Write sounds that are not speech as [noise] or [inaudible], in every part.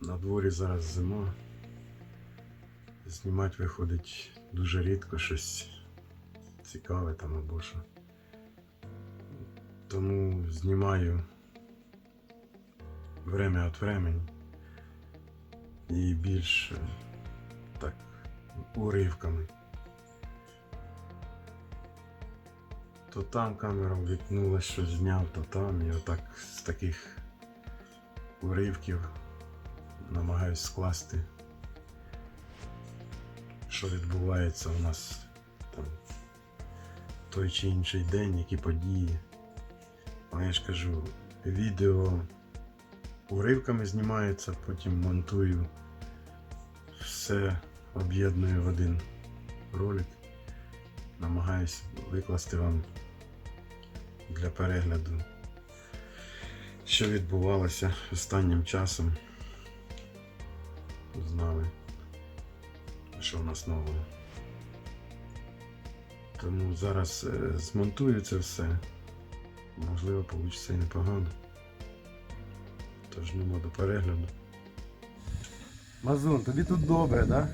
На дворі зараз зима. Знімати виходить дуже рідко щось цікаве там або що. Тому знімаю время від времени і більш е, так уривками. То там камера ввікнула, що зняв, то там. І отак з таких уривків намагаюсь скласти, що відбувається у нас там той чи інший день, які події. Але я ж кажу, відео уривками знімається, потім монтую, все об'єдную в один ролик. Намагаюсь викласти вам для перегляду, що відбувалося останнім часом. Знали, що в нас нового. Тому зараз е, змонтую це все. Можливо, вийде і непогано. Тож нема до перегляду. Мазун, тобі тут добре, так? Да?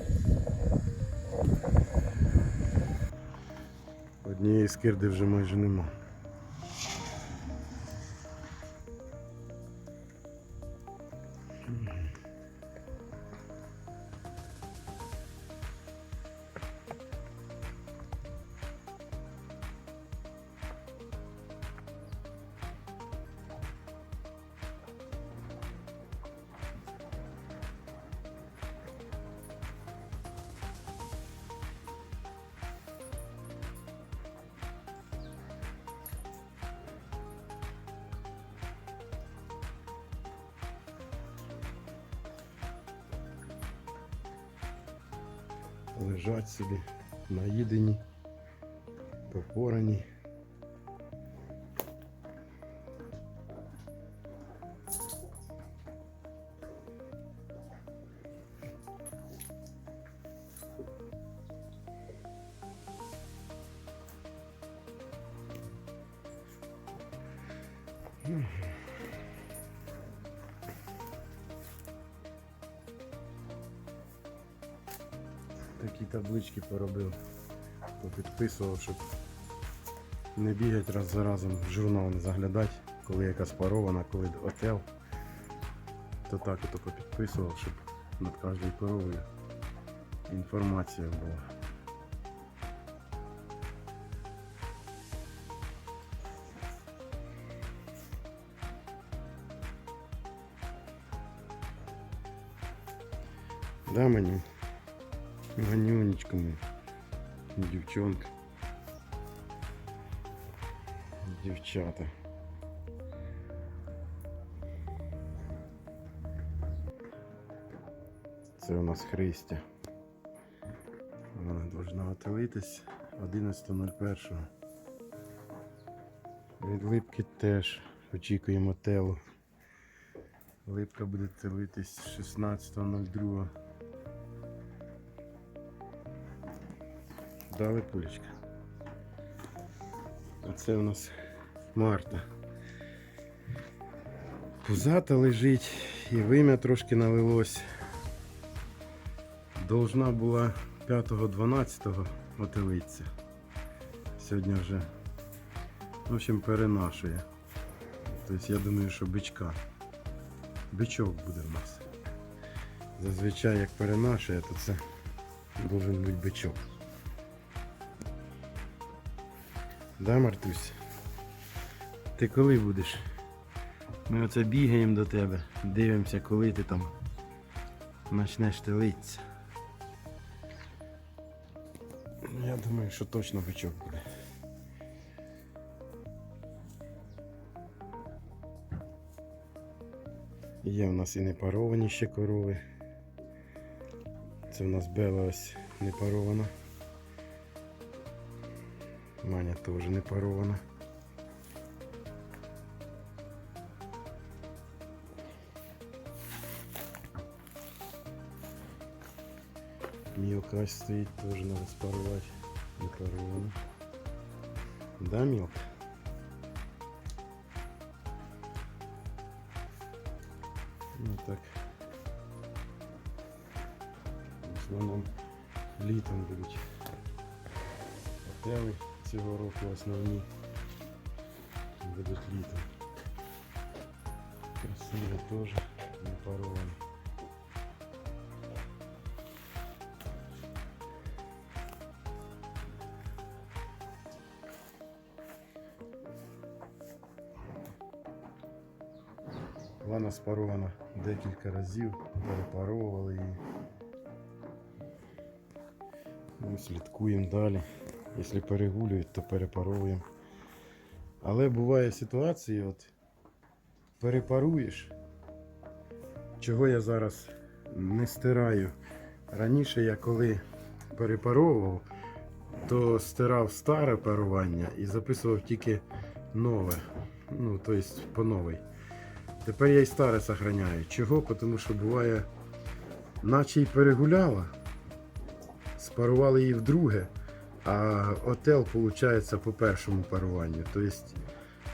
Однієї скирди вже майже нема. Лежать собі, наїдені, попорані. Таблички поробив, попідписував, щоб не бігати раз за разом в журнал не заглядати, коли якась парована, коли отел. То так ото попідписував, щоб над кожною коровою інформація була. Да, мені? Ганюнечка моя. Дівчонка. Дівчата. Це у нас Христя. Вона должна отелитись 11.01. Від липки теж очікуємо телу. Липка буде телитись 16.02. Дали пулечка. А це у нас Марта. Пузата лежить і вим'я трошки налилось. Должна була 5-12 отелитися. Сьогодні вже, в общем, перенашує. Тобто я думаю, що бичка. Бичок буде в нас. Зазвичай як перенашує, то це должен бути бичок. Да, Мартусь? Ти коли будеш? Ми оце бігаємо до тебе, дивимося, коли ти там почнеш телитися. Я думаю, що точно бичок буде. Є в нас і не паровані ще корови. Це в нас бела ось не парована. Маня теж не парована. Мілка ось стоїть, теж треба спарувати. Не парована. Да, мілка? Ну так. основному літом будуть. Отели Цього року основні будуть літом. Красиво теж не паровані. Вона спарована декілька разів, перепаровували її. Ну, слідкуємо далі. Якщо перегулюють, то перепаровуємо. Але буває ситуації, от перепаруєш, чого я зараз не стираю. Раніше я коли перепаровував, то стирав старе парування і записував тільки нове. Ну, тобто по новій. Тепер я і старе сохраняю. Чого? Тому що буває, наче й перегуляла, спарували її вдруге, а отел, виходить, по першому паруванню. Тобто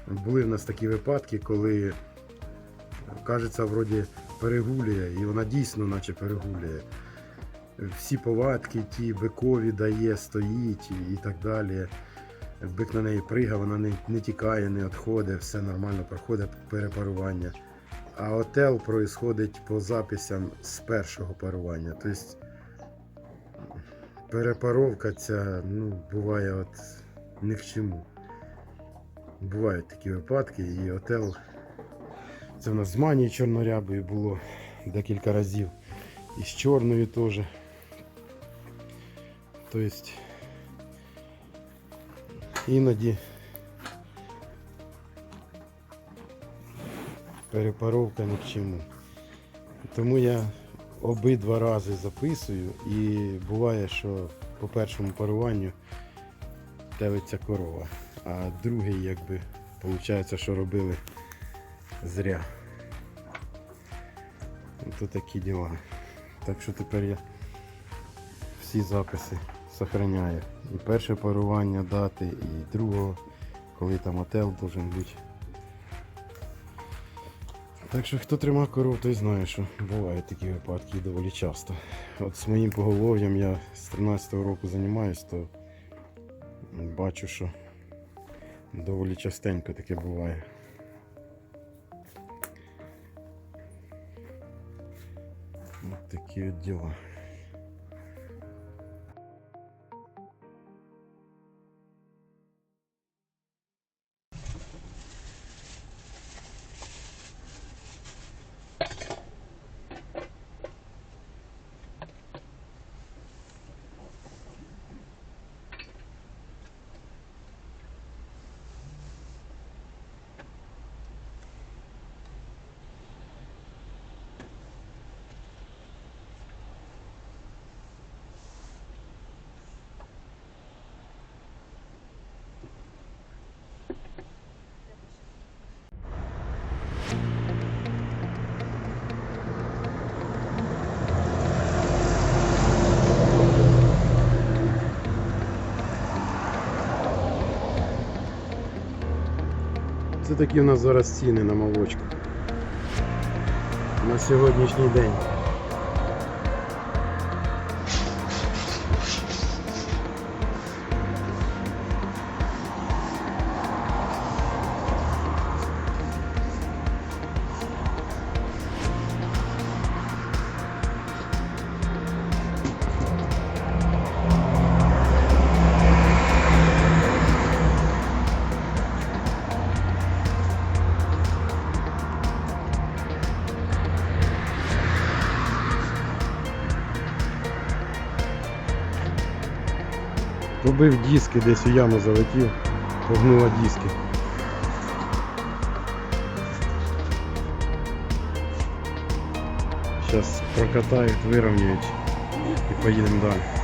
були в нас такі випадки, коли кажеться, вроді перегулює, і вона дійсно наче перегулює. Всі повадки, ті бикові дає, стоїть і, так далі. Бик на неї пригає, вона не, не тікає, не відходить, все нормально проходить перепарування. А отел происходить по записям з першого парування. Тобто перепаровка ця ну, буває от ні к чому. Бувають такі випадки, і отел. Це в нас з манією чорнорябою було декілька разів. І з чорною теж. Тобто іноді перепаровка ні к чому. Тому я обидва рази записую і буває, що по першому паруванню телиться корова, а другий якби виходить, що робили зря. Ото такі діла. Так що тепер я всі записи сохраняю. І перше парування дати, і другого, коли там отел должен бути. Так що хто тримав коров, той знає, що бувають такі випадки доволі часто. От з моїм поголов'ям я з 13-го року займаюсь, то бачу, що доволі частенько таке буває. От такі от діла. Це такі у нас зараз ціни на молочку. На сьогоднішній день. Побив диски, десь у яму залетів, погнуло диски. Зараз прокатають, вирівнюють і поїдемо далі.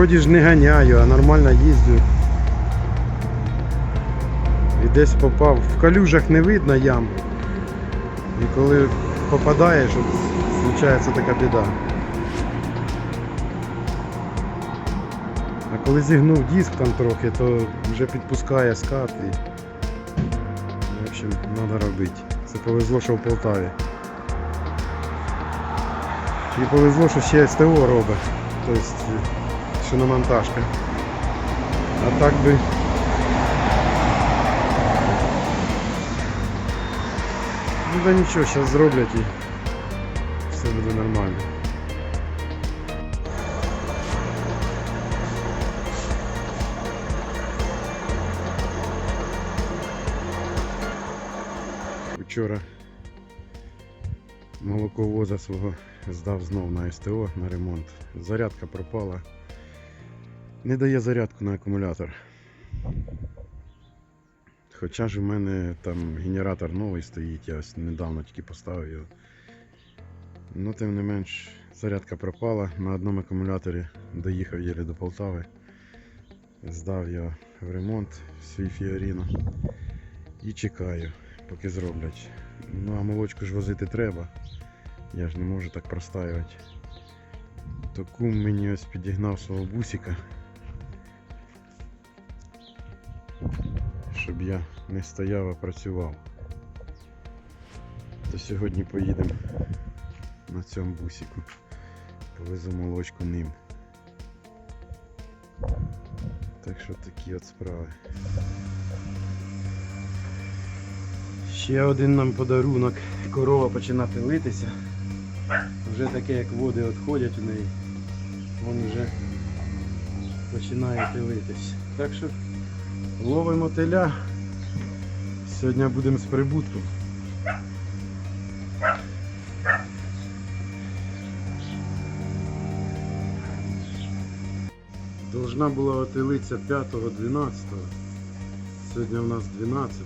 Вроді ж не ганяю, а нормально їздю. І десь попав. В калюжах не видно ям. І коли попадаєш, случається така біда. А коли зігнув диск там трохи, то вже підпускає скат і. В общем, треба робити. Це повезло, що в Полтаві. І повезло, що ще СТО робить. Тобто шиномонтажка. А так би. Ну да нічого, зараз зроблять і все буде нормально. Вчора молоковоза свого здав знов на СТО на ремонт. Зарядка пропала. Не дає зарядку на акумулятор. Хоча ж у мене там генератор новий стоїть, я ось недавно тільки поставив його. Ну, тим не менш, зарядка пропала. На одному акумуляторі доїхав єлі до Полтави. Здав його в ремонт свій Фіоріно. І чекаю, поки зроблять. Ну а молочку ж возити треба. Я ж не можу так простаювати. То кум мені ось підігнав свого бусика. Щоб я не стояв, а працював. То сьогодні поїдемо на цьому бусику. Повезу молочку ним. Так що такі от справи. Ще один нам подарунок. Корова починає пилитися. Вже таке, як води відходять у неї. Вон вже починає пилитись. Так що ловимо теля. Сьогодні будемо з прибутком. Должна була отелитися 5-12. Сьогодні у нас 12.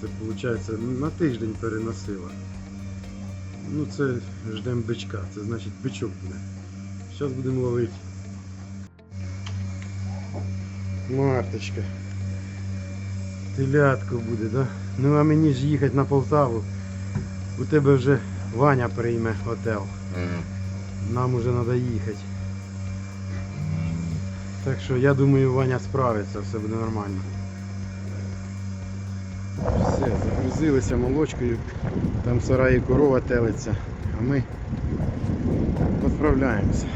Це виходить на тиждень переносила. Ну це ждемо бичка, це значить бичок буде. Зараз будемо ловити. Марточка. Телятко буде, да? Ну а мені ж їхати на Полтаву. У тебе вже Ваня прийме готел. Нам уже треба їхати. Так що я думаю, Ваня справиться, все буде нормально. Все, загрузилися молочкою. Там в сараї корова телиться, а ми відправляємося.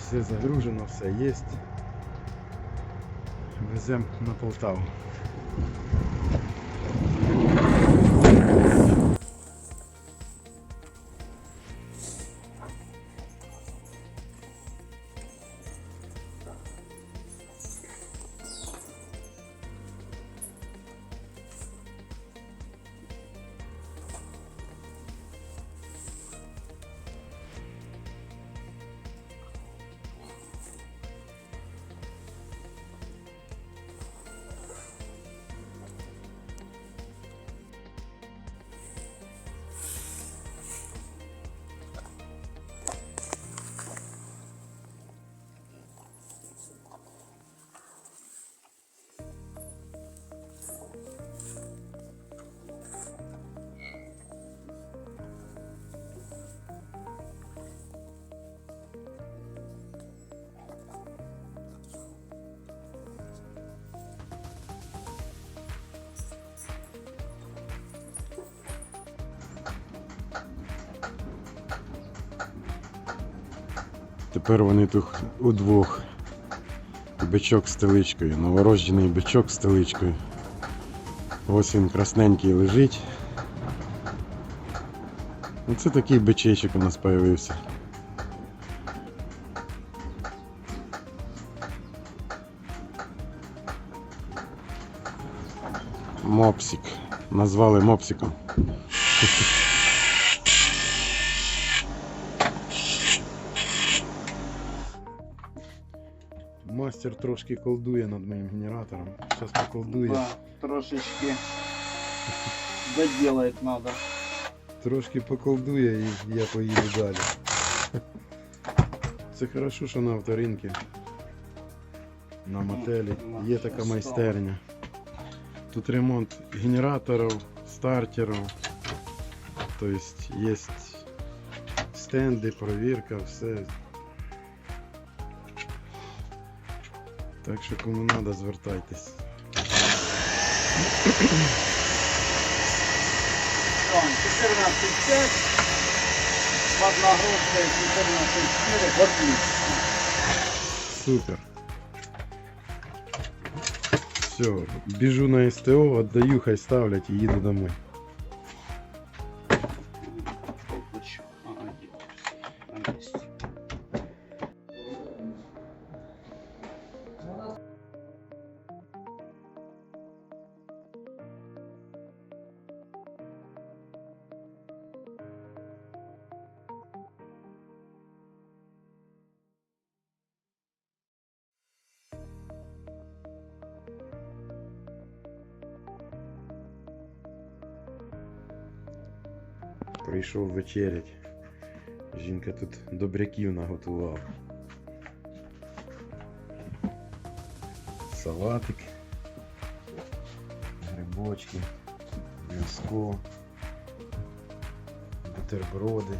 Все загружено, все є. Веземо на Полтаву. Тепер вони тут удвох. Бичок з теличкою, новорождений бичок з теличкою. Ось він красненький лежить. Оце такий бичечок у нас з'явився. Мопсик. Назвали мопсиком. Мастер трошки колдує над моїм генератором. Зараз поколдує. Да, трошечки доделать надо. Трошки поколдує і я поїду далі. Це хорошо, що на авторинку, на мотелі є така майстерня. Тут ремонт генераторів, стартерів. Тобто є стенди, провірка, все. Так що кому треба, звертайтесь. Он 14,5. Под нагрузкой 14,4. Отлично. Супер. Все, біжу на СТО, отдаю, хай ставлять і їду домой. Прийшов вечерять. Жінка тут добряків наготувала. Салатик, грибочки, м'яско, бутерброди,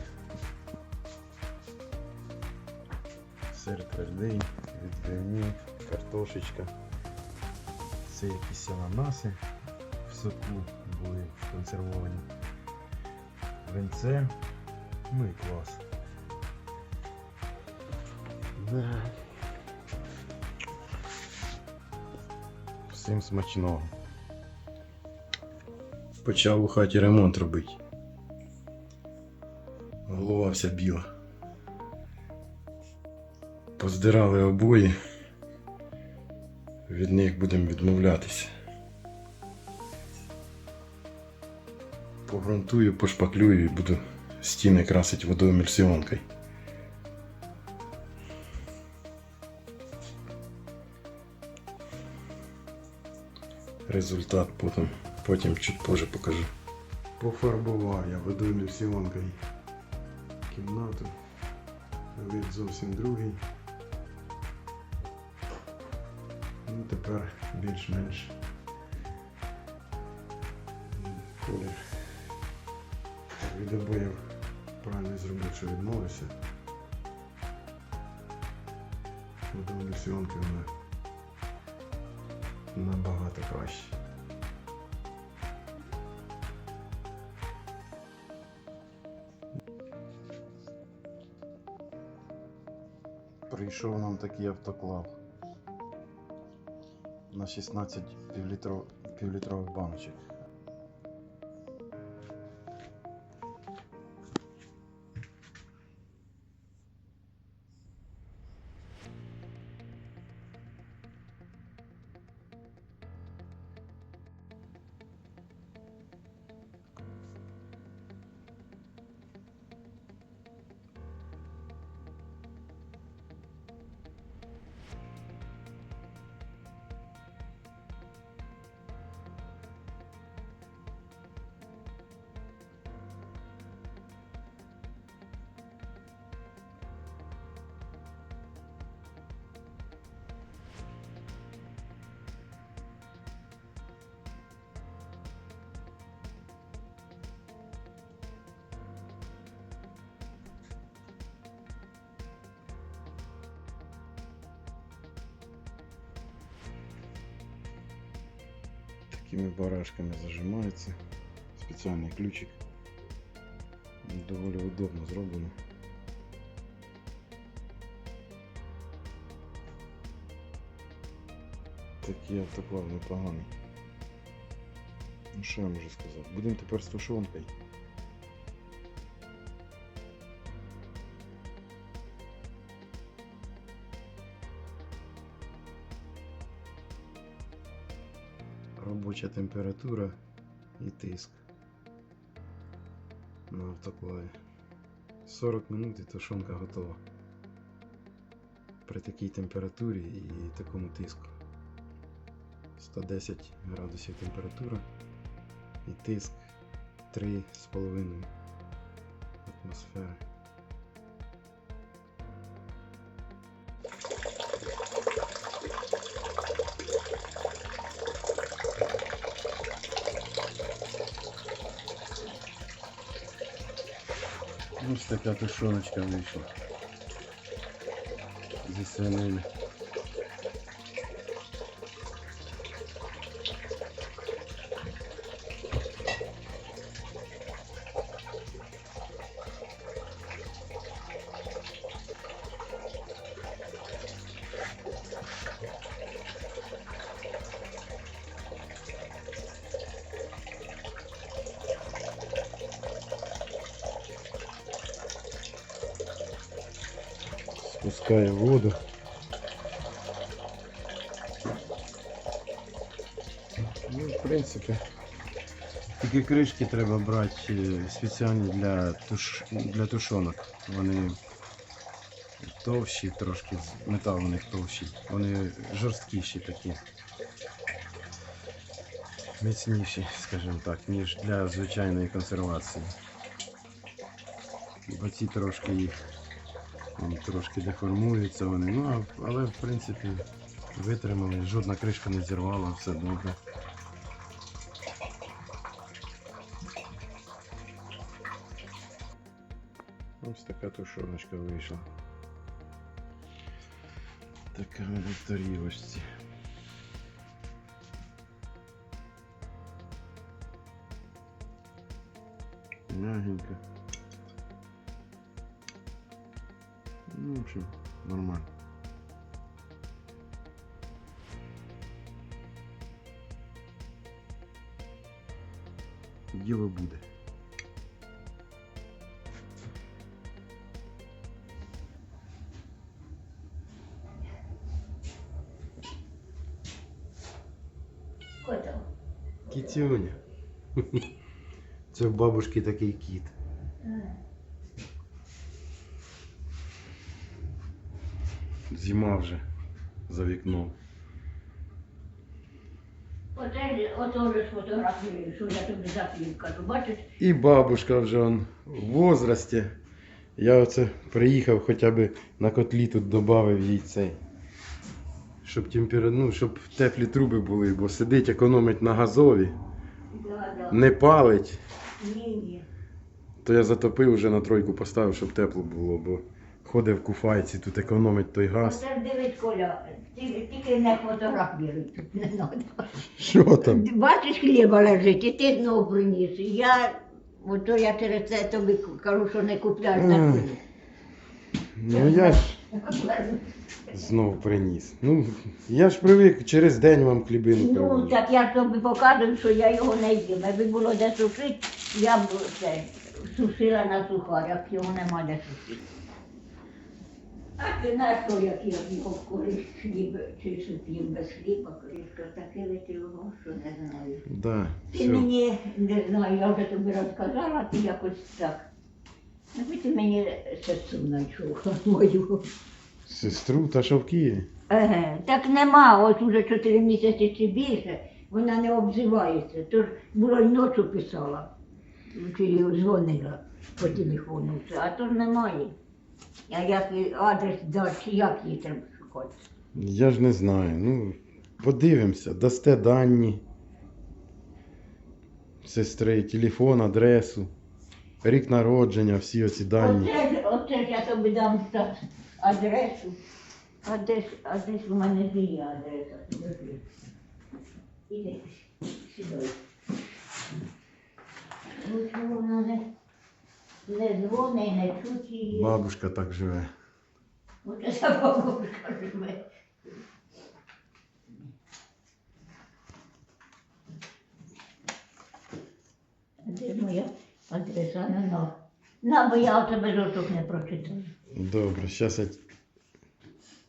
сир твердий, відбивні, картошечка. Це якісь ананаси в соку були консервовані. Венце. Ну і клас. Да. Всім смачного. Почав у хаті ремонт робити. Голова вся біла. Поздирали обої. Від них будемо відмовлятися. Погрунтую, пошпаклюю і буду стіни красити водою емульсіонкою. Результат потім, потім чуть позже покажу. Пофарбував я водою емульсіонкою кімнату. Вид зовсім другий. Ну, тепер більш-менш колір. Від обоїв правильно зробив, що відмовився. Водою сьомки вона набагато краще. Прийшов нам такий автоклав на 16 півлітрових баночок. Такими барашками зажимається. Спеціальний ключик. Доволі удобно зроблено. Такий автоклав непоганий. Ну що я можу сказати? Будемо тепер з тушонкою. Робоча температура і тиск на автоклаві. 40 минут і тушонка готова. При такій температурі і такому тиску. 110 градусів температура і тиск 3,5 атмосфери. Така тушоночка вийшла. Зі свинини. Спускає воду. Ну, в принципі, тільки кришки треба брати е, спеціальні для, туш... для тушонок. Вони товщі трошки, метал у них товщий. Вони жорсткіші такі. Міцніші, скажімо так, ніж для звичайної консервації. Бо ці трошки їх Вони трошки деформуються вони. Ну, але в принципі витримали, жодна кришка не зірвала, все добре. Ось така тушоночка вийшла. Така вона тарілочці. Мягенько. Ну, в общем, нормально. Діло буде. Кітюня. [laughs] Це в бабушки такий кіт. Зима вже за вікном. Ото вже сфотографію, що я тобі закрив, кажу, бачиш? І бабушка вже он в возрасті. Я оце приїхав хоча б на котлі тут додав їй цей. Щоб темпера... ну, щоб теплі труби були, бо сидить, економить на газові, Да, да. не палить. Ні, ні. То я затопив вже на тройку поставив, щоб тепло було, бо ходить в куфайці, тут економить той газ. Оце дивись, Коля, ті- тільки не фотографіруй, тут не треба. Що там? Бачиш, хліба лежить, і ти знову приніс. Я, ото я через це тобі кажу, що не купляєш М. на хліб. Ну я ж знов приніс. Ну, я ж привик через день вам хлібину Ну, привожу. так я ж тобі показую, що я його не їм. Якби було де сушити, я б це сушила на сухарях, його нема де сушити. Ти знаєш, що як я його колись хліб чи супів без хліба, колись то таке летіло, що не знаю. Да, Ти все. мені не знаю, я вже тобі розказала, ти якось так. Аби ти мені сестру знайшов [laughs] мою. Сестру та що в Києві? Еге, так нема, ось уже чотири місяці чи більше, вона не обзивається. Тож було й ночі писала, чи дзвонила по телефону, все, а то ж немає. А як адрес дати, чи як її треба шукати? Я ж не знаю. Ну, подивимося, дасте дані. Сестри, телефон, адресу, рік народження, всі оці дані. Оце ж, оце ж я тобі дам та адресу. А десь, а десь у мене ж є адреса. Подожди. Іди, сідай. Ну, що вона не, не дзвонить, не чуть її. Бабушка так живе. Оце ця бабушка живе. Де моя адреса? Ну, на. На, бо я у тебе жовток не прочитаю. Добре, зараз я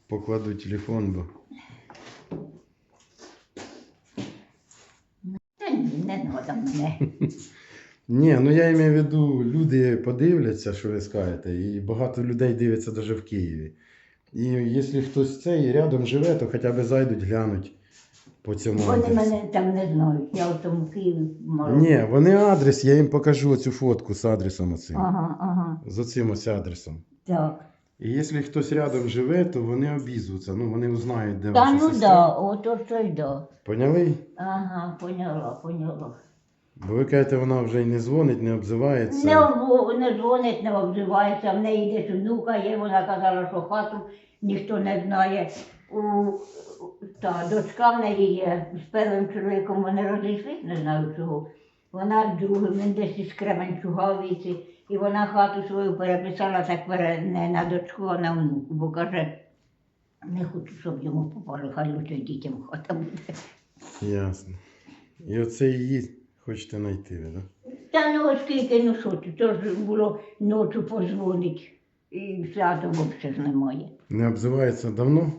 покладу телефон, бо. Та ні, не треба мене. Ні, ну я маю в виду, люди подивляться, що ви скажете, і багато людей дивиться навіть в Києві. І якщо хтось цей рядом живе, то хоча б зайдуть глянуть по цьому Вони адресу. мене там не знають. Я в тому Києві мало. Ні, вони адрес, я їм покажу цю фотку з адресом оцим. Ага, ага. З оцим ось адресом. Так. І якщо хтось рядом живе, то вони обізвуться, ну вони узнають, де Та ваша ну сестра. да, ото що й да. Поняли? Ага, поняла, поняла. Бо ви кажете, вона вже й не дзвонить, не обзивається. Не, не дзвонить, не обзивається, в неї десь внука є, вона казала, що хату ніхто не знає. У, та дочка в неї є з першим чоловіком вони розійшлись, не знаю чого. Вона з другим, він десь із Кременчуга віці, і вона хату свою переписала так пере, не на дочку, а на внуку, бо каже, не хочу, щоб йому попало, хай лучше дітям хата буде. Ясно. І оце її хочете знайти, так? Та ну оскільки, ну що ти, то ж було ночі позвонить, і все, а то взагалі немає. Не обзивається давно?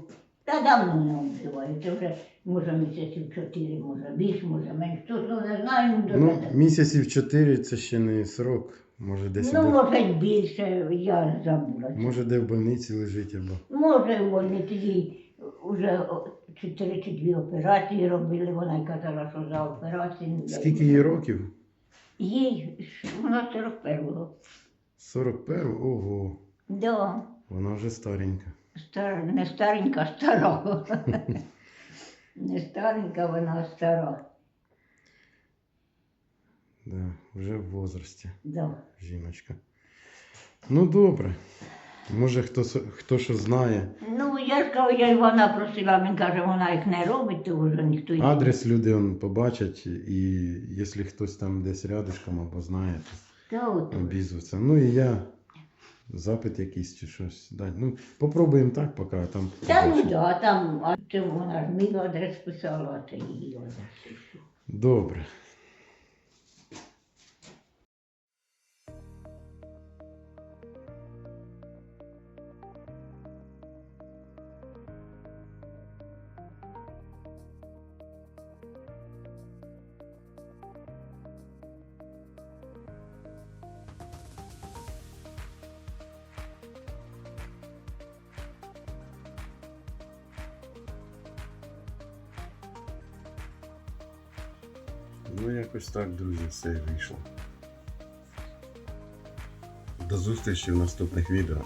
Та давно не обзиваю, це вже може місяців чотири, може більше, може менше. Точно не знаю, ну Ну, місяців чотири це ще не срок. Може десь Ну, іде- може й більше, я забула. може де в больниці лежить або. Може, вони тоді вже о, чи три чи дві операції робили, вона й казала, що за операцію. Скільки їй років? Їй, вона 41-го. 41? Ого, Да. вона вже старенька. Стар... Не старенька, а стара. Не старенька, вона стара. Да, вже в возрасті Да. жіночка. Ну добре. Може хто, хто що знає. Ну, я ж кажу, я Івана просила, він каже, вона їх не робить, то вже ніхто їх. Адрес люди он, побачать, і якщо хтось там десь рядышком або знає, то от. Ну і я запит якийсь чи щось дати. Ну, попробуємо так, поки там. Та ну да, там, а це вона ж мій адрес писала, а це її адрес. Добре. Так, друзі, все вийшло. До зустрічі в наступних відео.